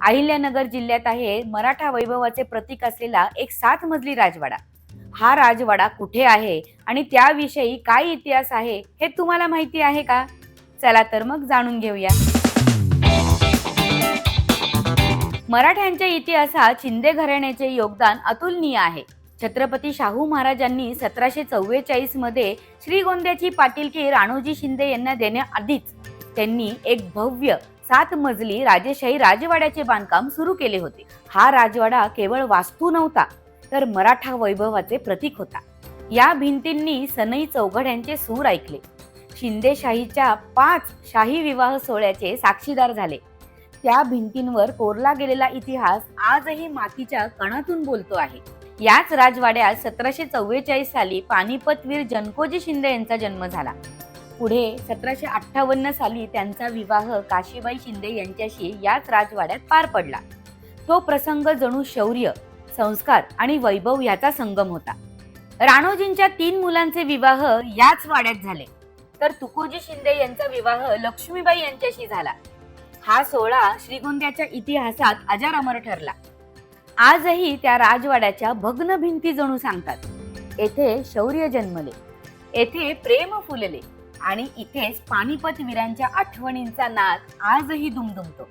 अहिल्यानगर जिल्ह्यात आहे मराठा वैभवाचे प्रतीक असलेला एक सात मजली राजवाडा. हा राजवाडा कुठे आहे आणि त्याविषयी काय इतिहास आहे हे तुम्हाला माहिती आहे का? चला तर मग जाणून घेऊया. मराठ्यांच्या इतिहासात शिंदे घराण्याचे योगदान अतुलनीय आहे. छत्रपती शाहू महाराजांनी सतराशे चव्वेचाळीसमध्ये श्रीगोंद्याची पाटीलकी राणोजी शिंदे यांना देण्याआधीच त्यांनी एक भव्य सात मजली राजेशाही राजवाड्याचे बांधकाम सुरू केले होते. हा राजवाडा केवळ वास्तू नव्हता तर मराठा वैभवाचे प्रतीक होता. या भिंतींनी सनई चौघड्यांचे सूर ऐकले. शिंदेशाहीच्या पाच शाही विवाह सोहळ्याचे साक्षीदार झाले. त्या भिंतींवर कोरला गेलेला इतिहास आजही मातीच्या कणातून बोलतो आहे. याच राजवाड्यात सतराशे चव्वेचाळीस साली पानिपतवीर जनकोजी शिंदे यांचा जन्म झाला. पुढे सतराशे अठ्ठावन्न साली त्यांचा विवाह काशीबाई शिंदे यांच्याशी याच राजवाड्यात पार पडला. तो प्रसंग जणू शौर्य संस्कार आणि वैभव याचा संगम होता. राणोजींच्या तीन मुलांचे विवाह याच वाड्यात झाले. तर तुकोजी शिंदे यांचा विवाह लक्ष्मीबाई यांच्याशी झाला. हा सोहळा श्रीगोंद्याच्या इतिहासात अजर अमर ठरला. आजही त्या राजवाड्याच्या भग्न भिंती जणू सांगतात. येथे शौर्य जन्मले. येथे प्रेम फुलले. आणि इथेच पानिपत वीरांच्या आठवणींचा नाद आजही दुमदुमतो.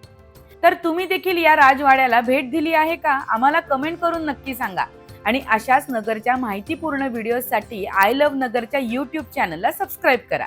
तर तुम्ही देखील या राजवाड्याला भेट दिली आहे का? आम्हाला कमेंट करून नक्की सांगा. आणि अशाच नगरच्या माहितीपूर्ण व्हिडिओसाठी आय लव्ह नगरच्या यूट्यूब चॅनलला सबस्क्राईब करा.